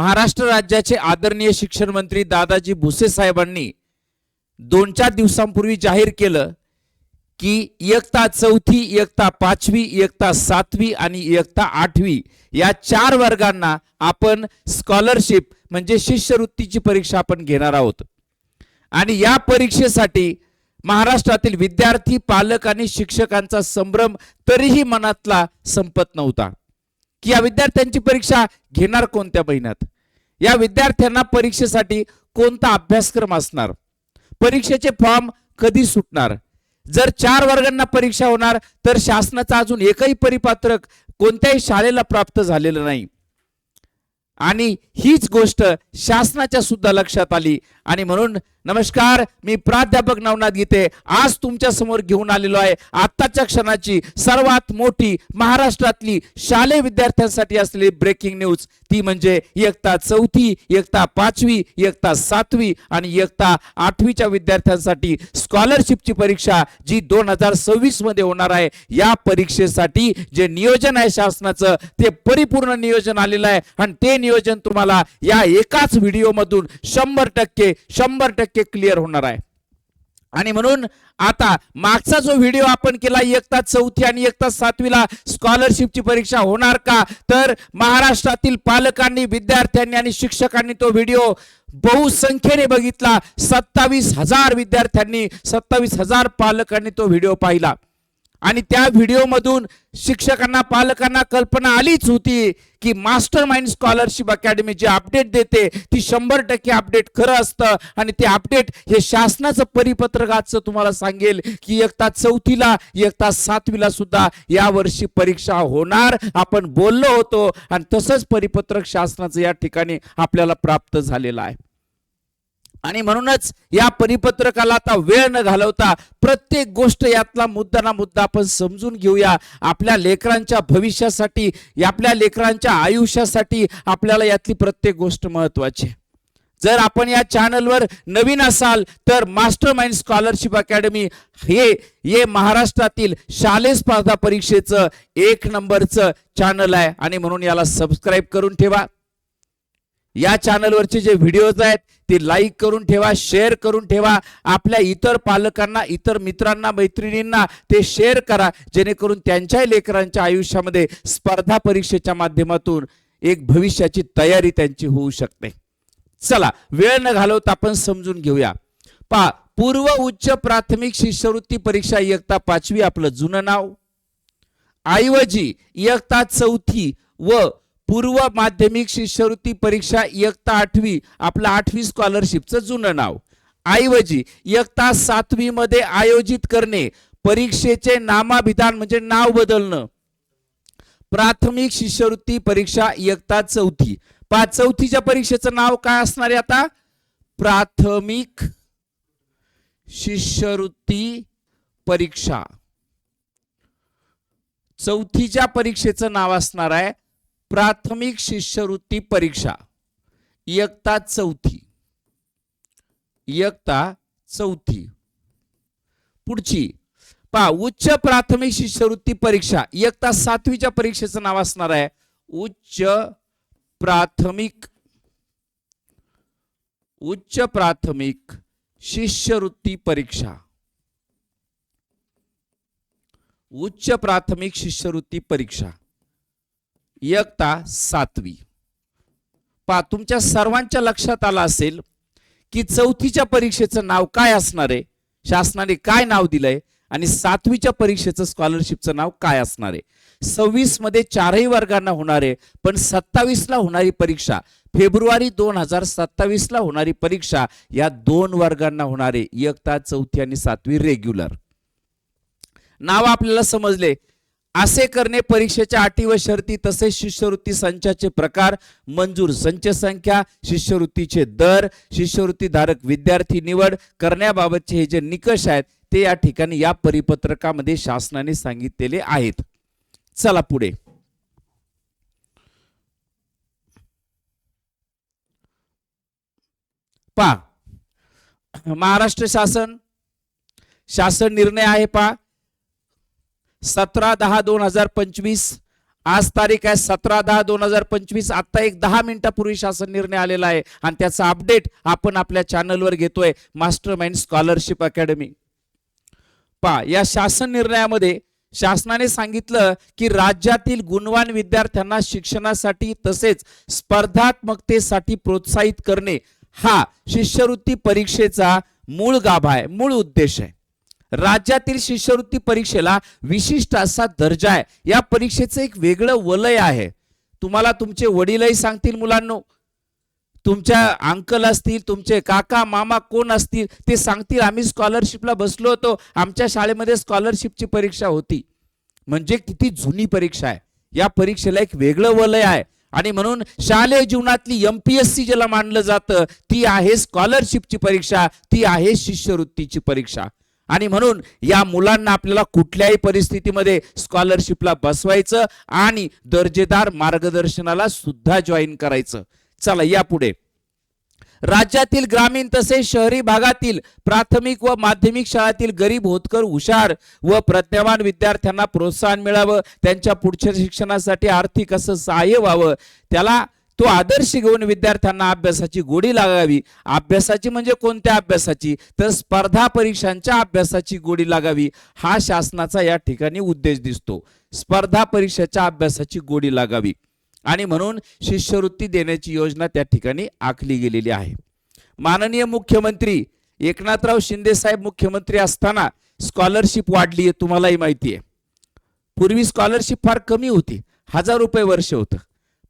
महाराष्ट्र राज्याचे आदरणीय शिक्षण मंत्री दादाजी भुसे साहेबांनी दोन चार दिवसांपूर्वी जाहीर केलं की इयत्ता चौथी इयत्ता पाचवी इयत्ता सातवी आणि इयत्ता आठवी या चार वर्गांना आपण स्कॉलरशिप म्हणजे शिष्यवृत्तीची परीक्षा आपण घेणार आहोत. आणि या परीक्षेसाठी महाराष्ट्रातील विद्यार्थी पालक आणि शिक्षकांचा संभ्रम तरीही मनातला संपत नव्हता. की या विद्यार्थ्यांची परीक्षा घेणार कोणत्या महिन्यात? या विद्यार्थ्यांना परीक्षेसाठी कोणता अभ्यासक्रम असणार? परीक्षेचे फॉर्म कधी सुटणार? जर चार वर्गांना परीक्षा होणार तर शासनाचा अजून एकही परिपात्रक कोणत्याही शाळेला प्राप्त झालेलं नाही. आणि हीच गोष्ट शासनाच्या सुद्धा लक्षात आली आणि म्हणून नमस्कार मी प्राध्यापक नवनाथ गीते. आज तुमच्यासमोर घेऊन आलेलो आहे आत्ताच्या क्षणाची सर्वात मोठी महाराष्ट्रातली शालेय विद्यार्थ्यांसाठी असलेली ब्रेकिंग न्यूज ती म्हणजे इयत्ता चौथी इयत्ता पाचवी इयत्ता सातवी आणि इयत्ता आठवीच्या विद्यार्थ्यांसाठी स्कॉलरशिपची परीक्षा जी दोन हजार सव्वीसमध्ये होणार आहे. या परीक्षेसाठी जे नियोजन आहे शासनाचं ते परिपूर्ण नियोजन आलेलं आहे. आणि ते नियोजन तुम्हाला या एकाच व्हिडिओमधून शंभर टक्के शंभर टक्के क्लिअर होणार आहे. आणि म्हणून आता मागचा जो व्हिडिओ आपण केला एकता चौथी आणि एकता सातवीला स्कॉलरशिपची परीक्षा होणार का? तर महाराष्ट्रातील पालकांनी विद्यार्थ्यांनी आणि शिक्षकांनी तो व्हिडिओ बहुसंख्येने बघितला. सत्तावीस हजार विद्यार्थ्यांनी सत्तावीस हजार पालकांनी तो व्हिडिओ पाहिला. आणि त्या व्हिडिओमधून शिक्षकांना पालकांना कल्पना आलीच होती की मास्टर माइंड स्कॉलरशिप अकॅडमी जे अपडेट देते ती शंभर टक्के अपडेट खरं असतं आणि ते अपडेट हे शासनाचं परिपत्रक आजचं तुम्हाला सांगेल की एकता चौथीला एकता सातवीला सुद्धा यावर्षी परीक्षा होणार. आपण बोललो होतो आणि तसंच परिपत्रक शासनाचं या ठिकाणी आपल्याला प्राप्त झालेलं आहे. आणि म्हणूनच या परिपत्रकाला आता वेळ न घालवता प्रत्येक गोष्ट यातला मुद्दा ना मुद्दा आपण समजून घेऊया. आपल्या लेकरांच्या भविष्यासाठी या आपल्या लेकरांच्या आयुष्यासाठी आपल्याला यातली प्रत्येक गोष्ट महत्वाची आहे. जर आपण या चॅनलवर नवीन असाल तर मास्टर माइंड स्कॉलरशिप अकॅडमी हे हे महाराष्ट्रातील शालेय स्पर्धा परीक्षेचं एक नंबरचं चॅनल आहे. आणि म्हणून याला सबस्क्राईब करून ठेवा. या चॅनलवरचे जे व्हिडिओज आहेत ते लाईक करून ठेवा शेअर करून ठेवा. आपल्या इतर पालकांना इतर मित्रांना मैत्रिणींना ते शेअर करा जेणेकरून त्यांच्या लेकरांच्या आयुष्यामध्ये स्पर्धा परीक्षेच्या माध्यमातून एक भविष्याची तयारी त्यांची होऊ शकते. चला वेळ न घालवता आपण समजून घेऊया. पा पूर्व उच्च प्राथमिक शिष्यवृत्ती परीक्षा इयत्ता पाचवी आपलं जुनं नाव. ऐवजी इयत्ता चौथी व पूर्व माध्यमिक शिष्यवृत्ती परीक्षा इयत्ता आठवी आपलं आठवी स्कॉलरशिपचं जुनं नाव. ऐवजी इयत्ता सातवी मध्ये आयोजित करणे परीक्षेचे नामाभिधान म्हणजे नाव बदलणं. प्राथमिक शिष्यवृत्ती परीक्षा इयत्ता चौथी. पा चौथीच्या परीक्षेचं नाव काय असणार आहे आता? प्राथमिक शिष्यवृत्ती परीक्षा. चौथीच्या परीक्षेचं नाव असणार आहे प्राथमिक शिष्यवृत्ती परीक्षा. इयत्ता चौथी. इयत्ता चौथी. पुढची. पा उच्च प्राथमिक शिष्यवृत्ती परीक्षा. इयत्ता सातवीच्या परीक्षेचं नाव असणार आहे. उच्च प्राथमिक उच्च प्राथमिक शिष्यवृत्ती परीक्षा. उच्च प्राथमिक शिष्यवृत्ती परीक्षा. एकता सातवी. पा तुमच्या सर्वांच्या लक्षात आलं असेल की चौथीच्या परीक्षेचं नाव काय असणार आहे? शासनाने काय नाव दिलंय? आणि सातवीच्या परीक्षेचं स्कॉलरशिपचं नाव काय असणार आहे? सव्वीसमध्ये चारही वर्गांना होणार आहे पण सत्तावीस ला होणारी परीक्षा फेब्रुवारी दोन हजार सत्तावीस ला होणारी परीक्षा या दोन वर्गांना होणार आहे. एकता चौथी आणि सातवी रेग्युलर नाव आपल्याला समजले. असे करणे परीक्षेच्या अटी व शर्ती तसेच शिष्यवृत्ती संचाचे प्रकार मंजूर संच संख्या शिष्यवृत्तीचे दर शिष्यवृत्ती धारक विद्यार्थी निवड करण्याबाबतचे हे जे निकष आहेत ते या ठिकाणी या परिपत्रकामध्ये शासनाने सांगितलेले आहेत. चला पुढे. पा महाराष्ट्र शासन शासन निर्णय आहे पा सतरा दहा दोन हजार पंचवीस. आज तारीख आहे सतरा दहा दोन हजार पंचवीस. आता एक दहा मिनिटापूर्वी शासन निर्णय आलेला आहे आणि त्याचा अपडेट आपण आपल्या चॅनलवर घेतोय. Master mind scholarship academy. पा या शासन निर्णयामध्ये शासनाने सांगितलं की राज्यातील गुणवान विद्यार्थ्यांना शिक्षणासाठी तसेच स्पर्धात्मकतेसाठी प्रोत्साहित करणे हा शिष्यवृत्ती परीक्षेचा मूळ गाभा आहे मूळ उद्देश आहे. राज्यातील शिष्यवृत्ती परीक्षेला विशिष्ट असा दर्जा आहे. या परीक्षेचं एक वेगळं वलय आहे. तुम्हाला तुमचे वडीलही सांगतील मुलांनो. तुमच्या अंकल असतील तुमचे काका मामा कोण असतील ते सांगतील. आम्ही स्कॉलरशिपला बसलो होतो. आमच्या शाळेमध्ये स्कॉलरशिपची परीक्षा होती. म्हणजे किती जुनी परीक्षा आहे. या परीक्षेला एक वेगळं वलय आहे. आणि म्हणून शालेय जीवनातली एम पी एस सी ज्याला मानलं जातं ती आहे स्कॉलरशिपची परीक्षा ती आहे शिष्यवृत्तीची परीक्षा. आणि म्हणून या मुलांना आपल्याला कुठल्याही परिस्थितीमध्ये स्कॉलरशिपला बसवायचं आणि दर्जेदार मार्गदर्शनाला सुद्धा जॉईन करायचं. चला या पुढे. राज्यातील ग्रामीण तसेच शहरी भागातील प्राथमिक व माध्यमिक शाळातील गरीब होतकर हुशार व प्रज्ञावान विद्यार्थ्यांना प्रोत्साहन मिळावं त्यांच्या पुढच्या शिक्षणासाठी आर्थिक असं सहाय्य व्हावं त्याला तो आदर्श घेऊन विद्यार्थ्यांना अभ्यासाची गोडी लागावी. अभ्यासाची म्हणजे कोणत्या अभ्यासाची? तर स्पर्धा परीक्षांच्या अभ्यासाची गोडी लागावी. हा शासनाचा या ठिकाणी उद्देश दिसतो. स्पर्धा परीक्षेच्या अभ्यासाची गोडी लागावी. आणि म्हणून शिष्यवृत्ती देण्याची योजना त्या ठिकाणी आखली गेलेली आहे. माननीय मुख्यमंत्री एकनाथराव शिंदे साहेब मुख्यमंत्री असताना स्कॉलरशिप वाढली आहे तुम्हालाही माहिती आहे. पूर्वी स्कॉलरशिप फार कमी होती. हजार रुपये वर्ष होतं.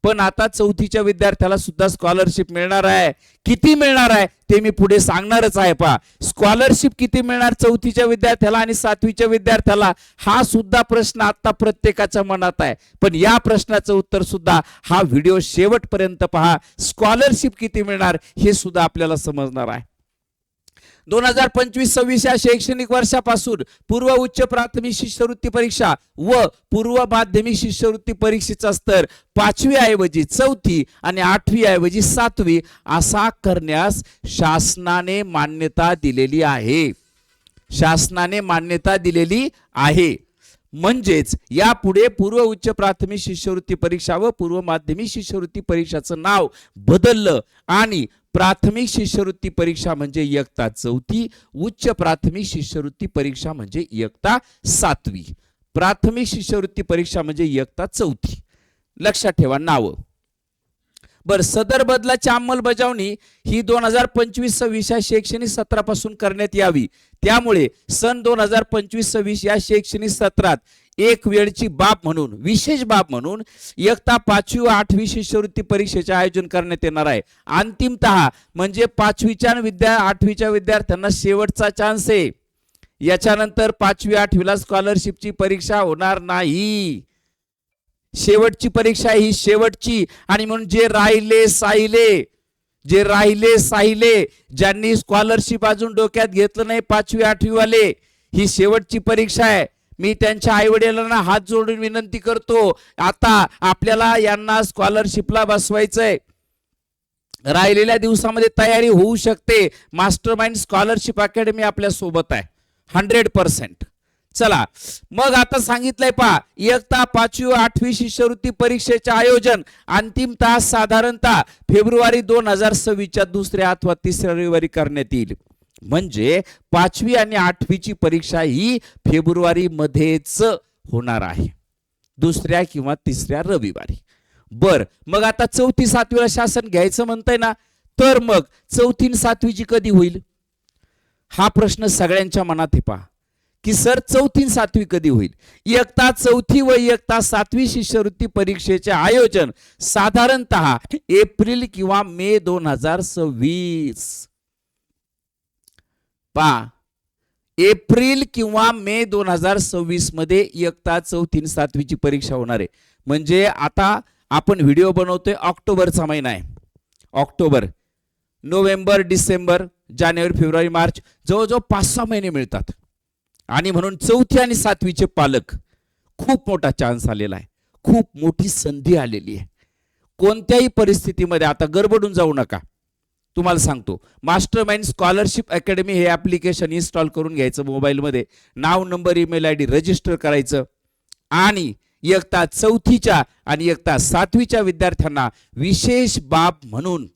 पण आता चौथीच्या विद्यार्थ्याला सुद्धा स्कॉलरशिप मिळणार आहे. किती मिळणार आहे? ते मी पुढे सांगणारच आहे पहा. स्कॉलरशिप किती मिळणार चौथीच्या विद्यार्थ्याला आणि सातवीच्या विद्यार्थ्याला? हा सुद्धा प्रश्न आता प्रत्येकाच्या मनात आहे. पण या प्रश्नाचं उत्तर सुद्धा हा व्हिडिओ शेवटपर्यंत पहा. स्कॉलरशिप किती मिळणार हे सुद्धा आपल्याला समजणार आहे. दोन हजार पंचवीस सव्वीस या शैक्षणिक वर्षापासून पूर्व उच्च प्राथमिक शिष्यवृत्ती परीक्षा व पूर्व माध्यमिक शिष्यवृत्ती परीक्षेचा स्तर पाचवी ऐवजी चौथी आणि आठवी ऐवजी सातवी असा करण्यास शासनाने मान्यता दिलेली आहे. शासनाने मान्यता दिलेली आहे. म्हणजेच यापुढे पूर्व उच्च प्राथमिक शिष्यवृत्ती परीक्षा व पूर्व माध्यमिक शिष्यवृत्ती परीक्षाचं नाव बदललं आणि प्राथमिक शिष्यवृत्ती परीक्षा म्हणजे इयत्ता चौथी उच्च प्राथमिक शिष्यवृत्ती परीक्षा म्हणजे इयत्ता सातवी प्राथमिक शिष्यवृत्ती परीक्षा म्हणजे इयत्ता चौथी. लक्षात ठेवा नावं. बर सदर बदलाची अंमलबजावणी ही दोन हजार पंचवीस सव्वीस या शैक्षणिक सत्रापासून करण्यात यावी. त्यामुळे सन दोन हजार पंचवीस सव्वीस या शैक्षणिक सत्रात एक वेळची बाब म्हणून विशेष बाब म्हणून इयत्ता पाचवी व आठवी शिष्यवृत्ती परीक्षेचे आयोजन करण्यात येणार आहे. अंतिमत म्हणजे पाचवीच्या विद्या आठवीच्या विद्यार्थ्यांना शेवटचा चान्स आहे. याच्यानंतर पाचवी आठवीला स्कॉलरशिपची परीक्षा होणार नाही. शेवटची परीक्षा ही शेवटची आणि म्हणून जे राहिले साहिले जे राहिले साहिले ज्यांनी स्कॉलरशिप अजून डोक्यात घेतलं नाही पाचवी आठवीवाले ही शेवटची परीक्षा आहे. मी त्यांच्या आई वडिलांना हात जोडून विनंती करतो आता आपल्याला यांना स्कॉलरशिपला बसवायचंय. राहिलेल्या दिवसामध्ये तयारी होऊ शकते. मास्टर माइंड स्कॉलरशिप अकॅडमी आपल्यासोबत आहे. हंड्रेड पर्सेंट चला मग आता सांगितलंय पहा इयत्ता पाचवी आठवी शिष्यवृत्ती परीक्षेचे आयोजन अंतिम तास साधारणतः फेब्रुवारी दोन हजार सव्वीसच्या दुसऱ्या अथवा तिसऱ्या रविवारी करण्यात येईल. म्हणजे पाचवी आणि आठवीची परीक्षा ही फेब्रुवारी मध्येच होणार आहे. दुसऱ्या किंवा तिसऱ्या रविवारी. बर मग आता चौथी सातवीला शासन घ्यायचं म्हणतंय ना तर मग चौथी सातवीची कधी होईल? हा प्रश्न सगळ्यांच्या मनात आहे पहा. की सर चौथी सातवी कधी होईल? इयत्ता चौथी व इयत्ता सातवी शिष्यवृत्ती परीक्षेचे आयोजन साधारणतः एप्रिल किंवा मे दोन हजार सव्वीस पा. एप्रिल किंवा मे दोन हजार सव्वीसमध्ये इयत्ता चौथी सातवीची परीक्षा होणार आहे. म्हणजे आता आपण व्हिडिओ बनवतोय ऑक्टोबरचा महिना आहे. ऑक्टोबर नोव्हेंबर डिसेंबर जानेवारी फेब्रुवारी मार्च जवळजवळ पाच सहा महिने मिळतात. आणि म्हणून चौथी आणि सातवीचे पालक खूप मोठा चान्स आलेला आहे. खूप मोठी संधी आलेली आहे. कोणत्याही परिस्थितीमध्ये आता गडबडून जाऊ नका. तुम्हाला सांगतो. मास्टर माइंड स्कॉलरशिप अकॅडमी हे ॲप्लिकेशन इन्स्टॉल करून घ्यायचं मोबाईलमध्ये नाव number email I D register करायचं. आणि इयत्ता चौथीच्या आणि इयत्ता सातवीच्या विद्यार्थ्यांना विशेष बाब म्हणून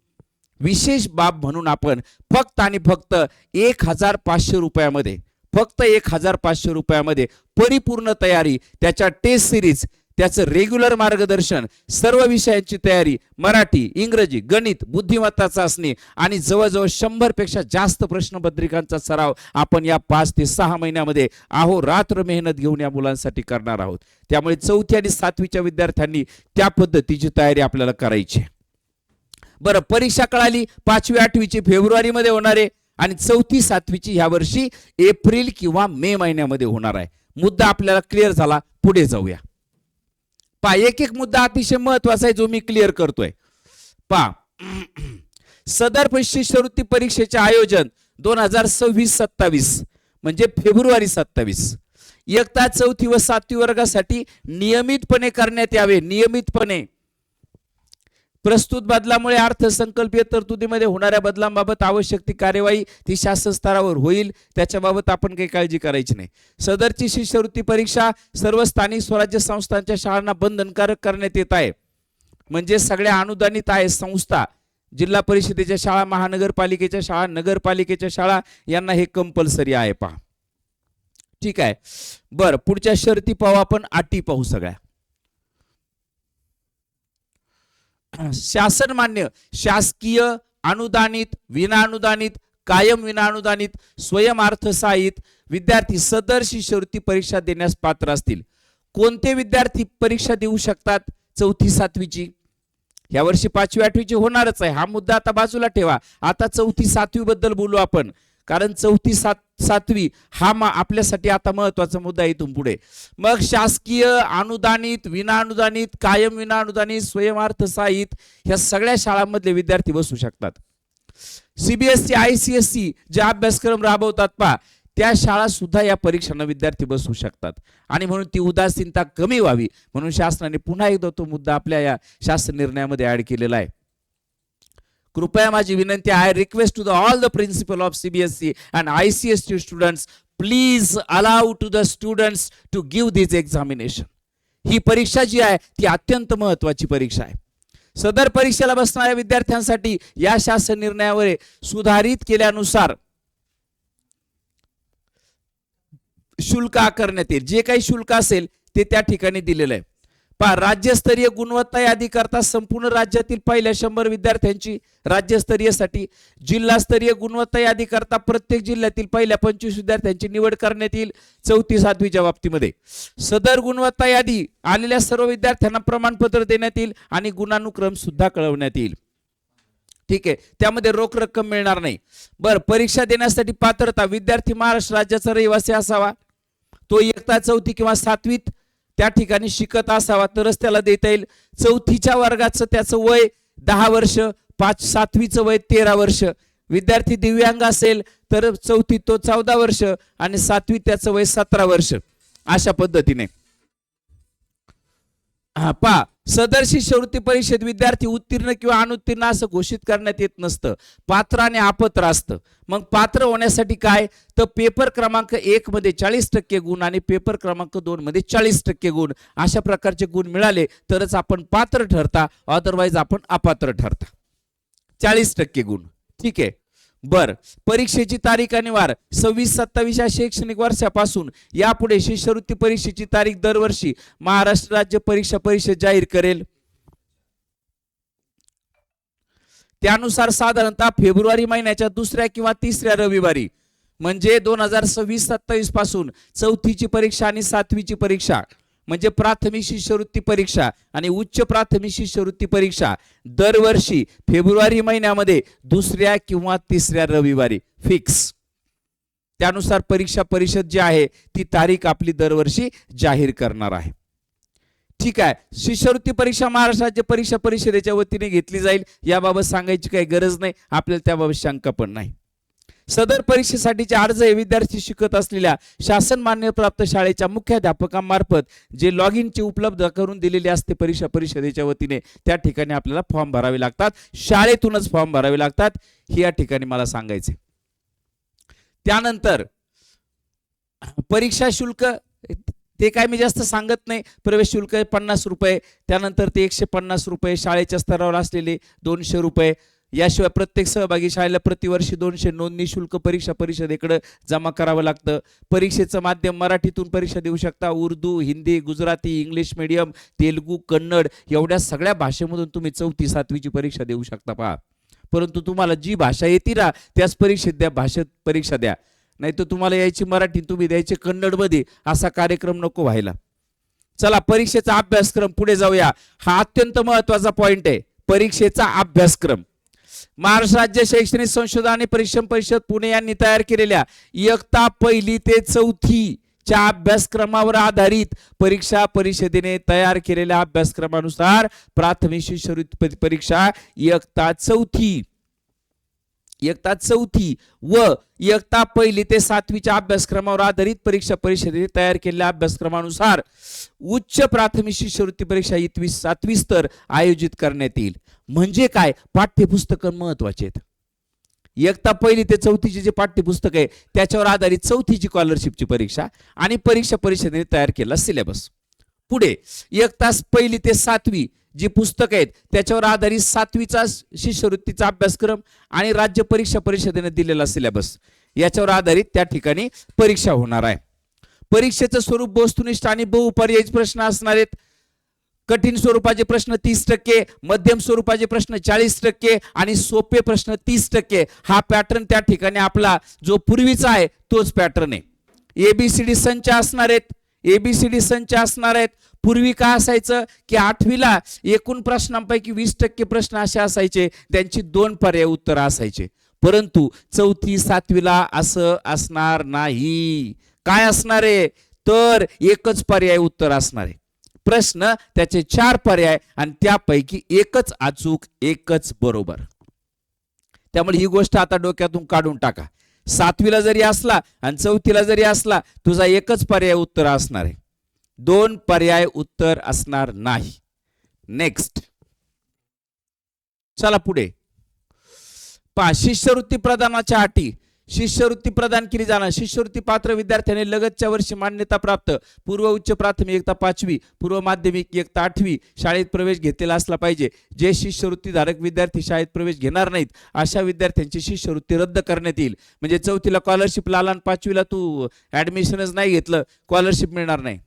विशेष बाब म्हणून आपण फक्त आणि फक्त एक हजार पाचशे रुपयामध्ये फक्त एक हजार पाचशे रुपयामध्ये परिपूर्ण तयारी त्याच्या टेस्ट सिरीज त्याचं रेग्युलर मार्गदर्शन सर्व विषयांची तयारी मराठी इंग्रजी गणित बुद्धिमत्ता चाचणी आणि जवळजवळ शंभरपेक्षा जास्त प्रश्नपत्रिकांचा सराव आपण या पाच ते सहा महिन्यामध्ये आहो रात्र मेहनत घेऊन या मुलांसाठी करणार आहोत. त्यामुळे चौथी आणि सातवीच्या विद्यार्थ्यांनी त्या पद्धतीची तयारी आपल्याला करायची आहे. बरं परीक्षा कळाली पाचवी आठवीची फेब्रुवारीमध्ये होणार आहे आणि चौथी सातवीची ह्या वर्षी एप्रिल किंवा मे महिन्यामध्ये होणार आहे. मुद्दा आपल्याला क्लिअर झाला पुढे जाऊया. पा एक एक मुद्दा अतिशय महत्त्वाचा आहे जो मी क्लिअर करतोय. पा सदर शिष्यवृत्ती परीक्षेचे आयोजन दोन हजार सव्वीस सत्तावीस म्हणजे फेब्रुवारी सत्तावीस. इयत्ता चौथी व सातवी वर्गासाठी नियमितपणे करण्यात यावे नियमितपणे. प्रस्तुत बदलामुळे अर्थसंकल्पीय तरतुदीमध्ये होणाऱ्या बदलांबाबत आवश्यक ती कार्यवाही ती शासन स्तरावर होईल त्याच्याबाबत आपण काही काळजी करायची नाही. सदरची शिष्यवृत्ती परीक्षा सर्व स्थानिक स्वराज्य संस्थांच्या शाळांना बंधनकारक करण्यात येत आहे. म्हणजे सगळ्या अनुदानित आहे संस्था जिल्हा परिषदेच्या शाळा महानगरपालिकेच्या शाळा नगरपालिकेच्या शाळा यांना हे कंपल्सरी आहे पहा. ठीक आहे. बरं पुढच्या शर्ती पाहू आपण अटी पाहू सगळ्या. शासन मान्य शासकीय अनुदानित विनाअनुदानित कायम विनाअनुदानित स्वयं अर्थसहाय्यित विद्यार्थी सदर शिष्यवृत्ती परीक्षा देण्यास पात्र असतील. कोणते विद्यार्थी परीक्षा देऊ शकतात? चौथी सातवीची. या वर्षी पाचवी आठवीची होणारच आहे. हा मुद्दा आता बाजूला ठेवा. आता चौथी सातवी बद्दल बोलू आपण. कारण चौथी सात सातवी हा मा आपल्यासाठी आता महत्त्वाचा मुद्दा आहे इथून पुढे. मग शासकीय अनुदानित विनाअनुदानित कायम विनाअनुदानित साहित्य ह्या सगळ्या शाळांमधले विद्यार्थी बसू शकतात. CBSE I C S C जे अभ्यासक्रम राबवतात पा त्या शाळा सुद्धा या परीक्षांना विद्यार्थी बसू शकतात. आणि म्हणून ती उदासीनता कमी व्हावी. म्हणून शासनाने पुन्हा एकदा तो मुद्दा आपल्या या शासन निर्णयामध्ये ऍड केलेला आहे. कृपया माझी विनंती आहे. Request to the all the principal of CBSE and I C S T students please allow to the students to give this examination ही परीक्षा जी आहे ती अत्यंत महत्वाची परीक्षा आहे. सदर परीक्षेला बसणाऱ्या विद्यार्थ्यांसाठी या शासन निर्णयावर सुधारित केल्यानुसार शुल्क आकारण्यात येईल. जे काही शुल्क असेल ते त्या ठिकाणी दिलेलं आहे. पहा राज्यस्तरीय गुणवत्ता यादी करता संपूर्ण राज्यातील पहिल्या शंभर विद्यार्थ्यांची राज्यस्तरीयसाठी जिल्हास्तरीय गुणवत्ता यादी करता प्रत्येक जिल्ह्यातील पहिल्या पंचवीस विद्यार्थ्यांची निवड करण्यात येईल चौथी सातवीच्या बाबतीमध्ये. सदर गुणवत्ता यादी आलेल्या सर्व विद्यार्थ्यांना प्रमाणपत्र देण्यात येईल आणि गुणानुक्रम सुद्धा कळवण्यात येईल. ठीक आहे त्यामध्ये रोख रक्कम मिळणार नाही. बर परीक्षा देण्यासाठी पात्रता विद्यार्थी महाराष्ट्र राज्याचा रहिवासी असावा. तो इयत्ता चौथी किंवा सातवीत त्या ठिकाणी शिकत असावा तरच त्याला देता येईल. चौथीच्या वर्गाचं त्याचं वय दहा वर्ष पाच सातवीचं वय तेरा वर्ष. विद्यार्थी दिव्यांग असेल तर चौथी तो चौदा वर्ष आणि सातवी त्याचं वय सतरा वर्ष. अशा पद्धतीने. हा पा सदर शिष्यवृत्ती परीक्षेत विद्यार्थी उत्तीर्ण किंवा अनुत्तीर्ण असं घोषित करण्यात येत नसतं. पात्र आणि अपात्र असतं. मग पात्र होण्यासाठी काय? तर पेपर क्रमांक एक मध्ये चाळीस टक्के गुण आणि पेपर क्रमांक दोन मध्ये चाळीस टक्के गुण. अशा प्रकारचे गुण मिळाले तरच आपण पात्र ठरता अदरवाईज आपण अपात्र ठरता. चाळीस टक्के गुण. ठीक आहे? बर. परीक्षेची तारीख आणि वार. सव्वीस सत्तावीस या शैक्षणिक वर्षापासून यापुढे शिष्यवृत्ती परीक्षेची तारीख दरवर्षी महाराष्ट्र राज्य परीक्षा परिषद जाहीर करेल. त्यानुसार साधारणतः फेब्रुवारी महिन्याच्या दुसऱ्या किंवा तिसऱ्या रविवारी म्हणजे दोन हजार सव्वीस सत्तावीसपासून चौथीची परीक्षा आणि सातवीची परीक्षा. म्हणजे प्राथमिक शिष्यवृत्ती परीक्षा आणि उच्च प्राथमिक शिष्यवृत्ती परीक्षा. दरवर्षी फेब्रुवारी महिन्यामध्ये दुसऱ्या किंवा तिसऱ्या रविवारी. फिक्स. त्यानुसार परीक्षा परिषद जी आहे ती तारीख आपली दरवर्षी जाहीर करणार आहे. ठीक आहे. शिष्यवृत्ती परीक्षा महाराष्ट्र राज्य परीक्षा परिषदेच्या वतीने घेतली जाईल. याबाबत सांगायची काही गरज नाही. आपल्याला त्याबाबत शंका पण नाही. सदर परीक्षेसाठीचे अर्ज हे विद्यार्थी शिकत असलेल्या शासन मान्य प्राप्त शाळेच्या मुख्याध्यापकांमार्फत जे लॉग इनची उपलब्ध करून दिलेली असते परीक्षा परिषदेच्या वतीने त्या ठिकाणी आपल्याला फॉर्म भरावे लागतात. शाळेतूनच फॉर्म भरावे लागतात. हे या ठिकाणी मला सांगायचे त्यानंतर परीक्षा शुल्क ते काय मी जास्त सांगत नाही. प्रवेश शुल्क पन्नास रुपये त्यानंतर ते एकशे पन्नास रुपये शाळेच्या स्तरावर असलेले दोनशे रुपये याशिवाय प्रत्येक सहभागी शाळेला प्रतिवर्षी दोनशे नोंदणी शुल्क परीक्षा परिषदेकडे जमा करावं लागतं. परीक्षेचं माध्यम मराठीतून परीक्षा देऊ शकता. उर्दू हिंदी गुजराती इंग्लिश मीडियम तेलुगू कन्नड एवढ्या सगळ्या भाषेमधून तुम्ही चौथी सातवीची परीक्षा देऊ शकता पहा. परंतु तुम्हाला जी भाषा येते ना त्याच परीक्षेत द्या भाषेत परीक्षा द्या. नाही तर तुम्हाला यायची मराठी तुम्ही द्यायची कन्नडमध्ये असा कार्यक्रम नको व्हायला. चला परीक्षेचा अभ्यासक्रम पुढे जाऊया. हा अत्यंत महत्त्वाचा पॉइंट आहे. परीक्षेचा अभ्यासक्रम. महाराष्ट्र राज्य शैक्षणिक संशोधन आणि परीक्षण परिषद पुणे यांनी तयार केलेल्या इयत्ता पहिली ते चौथी च्या अभ्यासक्रमावर आधारित परीक्षा परिषदेने तयार केलेल्या अभ्यासक्रमानुसार प्राथमिक शिष्यवृत्ती परीक्षा इयत्ता चौथी. इयत्ता चौथी व इयत्ता पहिली ते सातवीच्या अभ्यासक्रमावर आधारित परीक्षा परिषदेने तयार केलेल्या अभ्यासक्रमानुसार उच्च प्राथमिक शिष्यवृत्ती परीक्षा इतवी सातवी स्तर आयोजित करण्यात येईल. म्हणजे काय? पाठ्यपुस्तक महत्त्वाचे आहेत. इयत्ता पहिली ते चौथीचे जे पाठ्यपुस्तक आहे त्याच्यावर आधारित चौथीची स्कॉलरशिपची परीक्षा आणि परीक्षा परिषदेने तयार केला सिलेबस पुढे इयत्ता पहिली ते सातवी जी पुस्तक आहेत त्याच्यावर आधारित सातवीचा शिष्यवृत्तीचा अभ्यासक्रम आणि राज्य परीक्षा परिषदेने दिलेला सिलेबस. याच्यावर आधारित त्या ठिकाणी परीक्षा होणार आहे. परीक्षेचं स्वरूप वस्तुनिष्ठ आणि बहुपर्यायी प्रश्न असणार आहेत. कठीण स्वरूपाचे प्रश्न तीस टक्के मध्यम स्वरूपाचे प्रश्न चाळीस टक्के आणि सोपे प्रश्न तीस टक्के. हा पॅटर्न त्या ठिकाणी आपला जो पूर्वीचा आहे तोच पॅटर्न आहे. एबीसीडी संच असणार आहेत. एबीसीडी संच असणार आहेत. पूर्वी काय असायचं? की आठवीला एकूण प्रश्नांपैकी वीस टक्के प्रश्न असे असायचे त्यांची दोन पर्याय उत्तर असायचे. परंतु चौथी सातवीला असं असणार नाही. काय असणार आहे? तर एकच पर्याय उत्तर असणार आहे. प्रश्न त्याचे चार पर्याय आणि त्यापैकी एकच अचूक एकच बरोबर. त्यामुळे ही गोष्ट आता डोक्यातून काढून टाका. सातवीला जरी असला आणि चौथीला जरी असला तुझा एकच पर्याय उत्तर असणार आहे. दोन पर्याय उत्तर असणार नाही. नेक्स्ट चला पुढे. पा शिष्यवृत्ती प्रदानाच्या अटी. शिष्यवृत्ती प्रदान केली जाणार. शिष्यवृत्ती पात्र विद्यार्थ्यांनी लगतच्या वर्षी मान्यता प्राप्त. पूर्व उच्च प्राथमिक एकता पाचवी पूर्व माध्यमिक एकता आठवी शाळेत प्रवेश घेतलेला असला पाहिजे. जे शिष्यवृत्ती धारक विद्यार्थी शाळेत प्रवेश घेणार नाहीत अशा विद्यार्थ्यांची शिष्यवृत्ती रद्द करण्यात येईल. म्हणजे चौथीला स्कॉलरशिप लाला आणि पाचवीला तू ॲडमिशनच नाही घेतलं स्कॉलरशिप मिळणार नाही.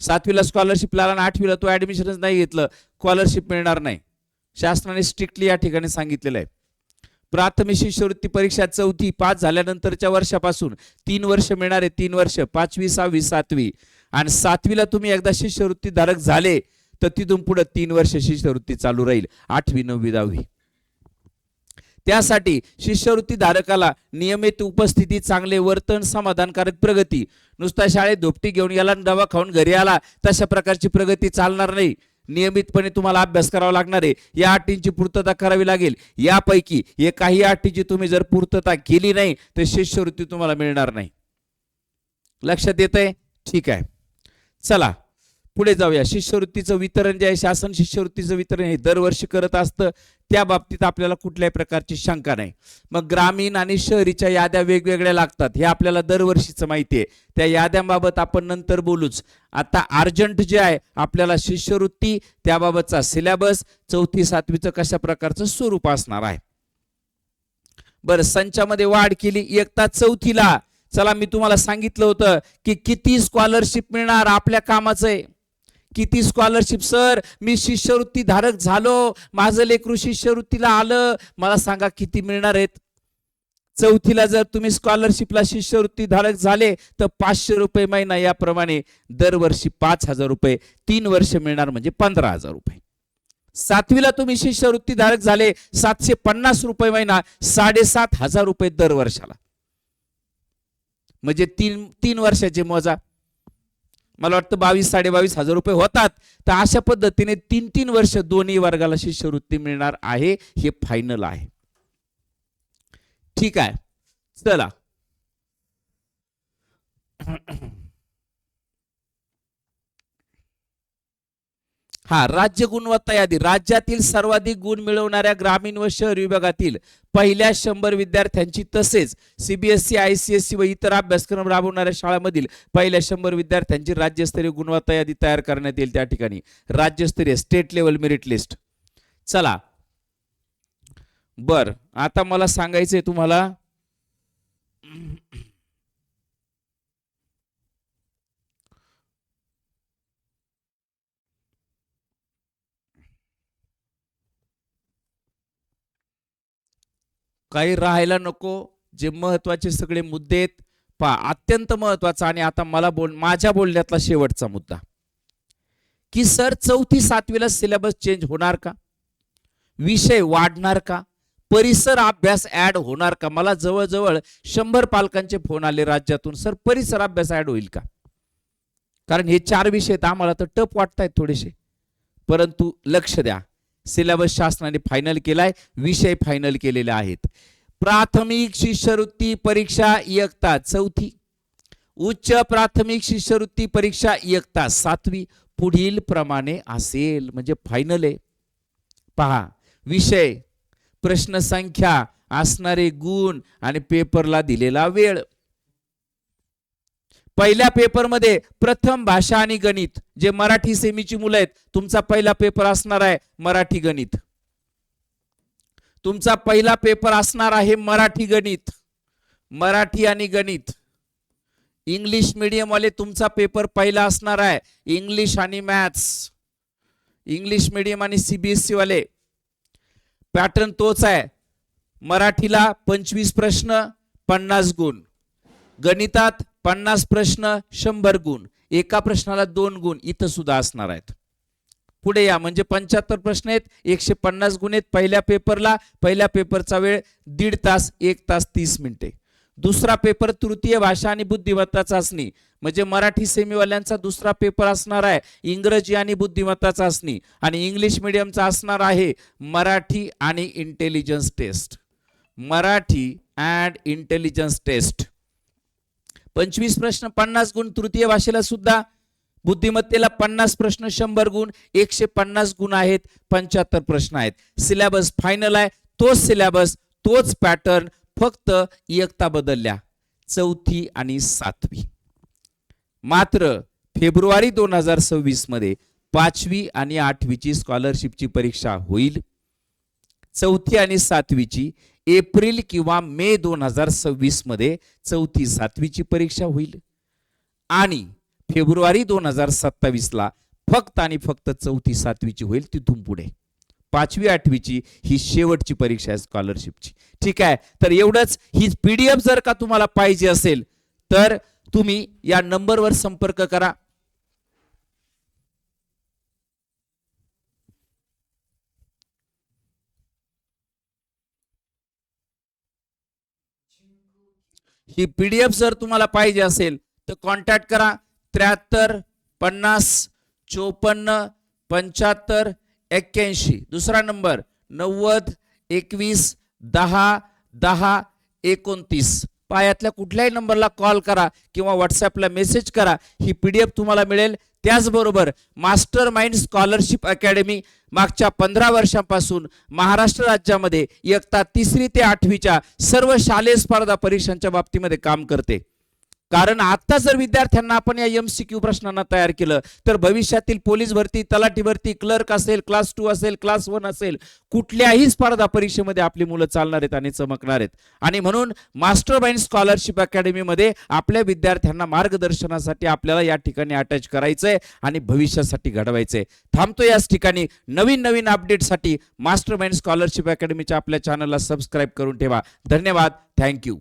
सातवीला स्कॉलरशिप लाला आणि आठवीला तू ऍडमिशनच नाही घेतलं स्कॉलरशिप मिळणार नाही. शासनाने स्ट्रिक्टली या ठिकाणी सांगितलेलं आहे. प्राथमिक शिष्यवृत्ती परीक्षा चौथी पास झाल्यानंतरच्या वर्षापासून तीन वर्ष मिळणारे तीन वर्ष पाचवी सहावी सातवी. आणि सातवीला तुम्ही एकदा शिष्यवृत्ती धारक झाले तर तिथून पुढे तीन वर्ष शिष्यवृत्ती चालू राहील आठवी नववी दहावी. त्यासाठी शिष्यवृत्ती धारकाला नियमित उपस्थिती चांगले वर्तन समाधानकारक प्रगती. नुसता शाळेत धोपटी घेऊन गेला आणि दवा खाऊन घरी आला तशा प्रकारची प्रगती चालणार नाही. नियमितपणे तुम्हाला अभ्यास करावा लागणार आहे. या अटींची पूर्तता करावी लागेल. यापैकी एकाही अटीची तुम्ही जर पूर्तता केली नाही तर शिष्यवृत्ती तुम्हाला मिळणार नाही. लक्षात येत आहे ठीक आहे. चला. पुढे जाऊया. शिष्यवृत्तीचं वितरण जे आहे शासन शिष्यवृत्तीचं वितरण हे दरवर्षी करत असतं. त्या बाबतीत आपल्याला कुठल्याही प्रकारची शंका नाही. मग ग्रामीण आणि शहरीच्या याद्या वेगवेगळ्या लागतात. हे आपल्याला दरवर्षीचं माहिती आहे. त्या याद्यांबाबत आपण नंतर बोलूच. आता अर्जंट जे आहे आपल्याला शिष्यवृत्ती त्याबाबतचा सिलेबस चौथी सातवीचं कशा प्रकारचं स्वरूप असणार आहे? बरं संचामध्ये वाढ केली. एकता चौथीला. चला मी तुम्हाला सांगितलं होतं की किती स्कॉलरशिप मिळणार आपल्या कामाचं आहे? किती स्कॉलरशिप सर मी शिष्यवृत्ती धारक झालो. माझं लेकरू शिष्यवृत्तीला आलं. मला सांगा किती मिळणार आहेत? चौथीला जर तुम्ही स्कॉलरशिपला शिष्यवृत्ती धारक झाले तर पाचशे रुपये महिना याप्रमाणे दरवर्षी पाच हजार रुपये. तीन वर्ष मिळणार म्हणजे पंधरा हजार रुपये. सातवीला तुम्ही शिष्यवृत्ती धारक झाले सातशे पन्नास रुपये महिना साडेसात हजार रुपये दर वर्षाला म्हणजे तीन तीन वर्षाचे मोजा. मला वाटतं बावीस साडेबावीस हजार रुपये होतात. तर अशा पद्धतीने तीन तीन वर्ष दोन्ही वर्गाला शिष्यवृत्ती मिळणार आहे. हे फायनल आहे. ठीक आहे. चला. हा राज्य गुणवत्ता यादी. राज्यातील सर्वाधिक गुण मिळवणाऱ्या ग्रामीण व शहर विभागातील पहिल्या शंभर विद्यार्थ्यांची तसेच CBSE I C S C व इतर अभ्यासक्रम राबवणाऱ्या शाळांमधील पहिल्या शंभर विद्यार्थ्यांची राज्यस्तरीय गुणवत्ता यादी तयार करण्यात येईल त्या ठिकाणी. राज्यस्तरीय स्टेट लेवल मेरिट लिस्ट. चला. बर आता मला सांगायचंय तुम्हाला. काही राहायला नको. जे महत्त्वाचे सगळे मुद्दे आहेत पहा अत्यंत महत्त्वाचा आणि आता मला बोल माझ्या बोलण्यातला शेवटचा मुद्दा. की सर चौथी सातवीला सिलेबस चेंज होणार का? विषय वाढणार का? परिसर अभ्यास ऍड होणार का? मला जवळजवळ शंभर पालकांचे फोन आले राज्यातून. सर परिसर अभ्यास ऍड होईल का? कारण हे चार विषय आहेत आम्हाला तर टप वाटतायत थोडेसे. परंतु लक्ष द्या. सिलेबस शासनाने फायनल केलाय विषय फायनल केलेले आहेत. प्राथमिक शिष्यवृत्ती परीक्षा इयत्ता चौथी. उच्च प्राथमिक शिष्यवृत्ती परीक्षा इयत्ता सातवी. पुढील प्रमाणे असेल म्हणजे फायनल आहे. पहा विषय प्रश्न संख्या असणारे गुण आणि पेपरला दिलेला वेळ. पहिल्या पेपरमध्ये प्रथम भाषा आणि गणित जे मराठी सेमीची मुलं आहेत तुमचा पहिला पेपर असणार आहे मराठी गणित. तुमचा पहिला पेपर असणार आहे मराठी गणित. मराठी आणि गणित. इंग्लिश मीडियम वाले तुमचा पेपर पहिला असणार आहे इंग्लिश आणि मॅथ्स. इंग्लिश मीडियम आणि सीबीएसई वाले. पॅटर्न तोच आहे. मराठीला पंचवीस प्रश्न पन्नास गुण. गणितात पन्नास प्रश्न शंभर गुण. एका प्रश्नाला दोन गुण इथं सुद्धा असणार आहेत. पुढे या म्हणजे पंच्याहत्तर प्रश्न आहेत एकशे पन्नास गुण आहेत पहिल्या पेपरला. पहिल्या पेपरचा वेळ दीड तास एक तास तीस मिनिटे. दुसरा पेपर तृतीय भाषा आणि बुद्धिमत्ता चाचणी म्हणजे मराठी सेमीवाल्यांचा दुसरा पेपर असणार आहे इंग्रजी आणि बुद्धिमत्ता चाचणी आणि इंग्लिश मिडियमचा असणार आहे मराठी आणि intelligence test Marathi and intelligence test पंचवीस प्रश्न पन्नास गुण तृतीय भाषेला सुद्धा. बुद्धिमत्तेला पन्नास प्रश्न शंभर गुण एकशे पन्नास गुण आहेत पंच्याहत्तर प्रश्न आहेत. सिलेबस फायनल आहे तोच सिलेबस तोच पॅटर्न फक्त इयत्ता बदलल्या. चौथी आणि सातवी. मात्र फेब्रुवारी दोन हजार सव्वीसमध्ये पाचवी आणि आठवीची स्कॉलरशिपची परीक्षा होईल. चौथी आणि सातवीची एप्रिल किंवा मे दोन हजार सव्वीसमध्ये चौथी सातवीची परीक्षा होईल. आणि फेब्रुवारी दोन हजार सत्तावीसला फक्त आणि फक्त चौथी सातवीची होईल तिथून पुढे. पाचवी आठवीची ही शेवटची परीक्षा आहे स्कॉलरशिपची ठीक आहे? तर एवढंच. ही पी डी एफ जर का तुम्हाला पाहिजे असेल तर तुम्ही या नंबरवर संपर्क करा. ही पीडीएफ जर तुम्हाला पाहिजे असेल तर कॉन्टॅक्ट करा. त्र्याहत्तर पन्नास चोपन्न पंच्याहत्तर एक्क्याऐंशी. दुसरा नंबर नव्वद एकवीस दहा दहा एकोणतीस. पायातल्या कुठल्याही नंबरला कॉल करा किंवा व्हॉट्सॲपला मेसेज करा. ही पी डी एफ तुम्हाला मिळेल. त्याचबरोबर मास्टर माइंड स्कॉलरशिप अकॅडमी मागच्या पंधरा वर्षांपासून महाराष्ट्र राज्यामध्ये इयत्ता तिसरी ते आठवीच्या सर्व शालेय स्पर्धा परीक्षांच्या बाबतीमध्ये काम करते. कारण आता जर विद्यार्थ्यांना आपण या एम सी क्यू प्रश्नांना तयार केलं तर भविष्यातील पोलीस भरती तलाठी भरती क्लर्क असेल क्लास टू असेल क्लास वन असेल कुठल्याही स्पर्धा परीक्षेमध्ये आपली मुलं चालणार आहेत आणि चमकणार आहेत. आणि म्हणून मास्टर माइंड स्कॉलरशिप अकॅडमीमध्ये आपल्या विद्यार्थ्यांना मार्गदर्शनासाठी आपल्याला या ठिकाणी अटॅच करायचंय आणि भविष्यासाठी घडवायचंय. थांबतो याच ठिकाणी. नवीन नवीन अपडेटसाठी मास्टर माइंड स्कॉलरशिप अकॅडमीच्या आपल्या चॅनलला सबस्क्राईब करून ठेवा. धन्यवाद. थँक्यू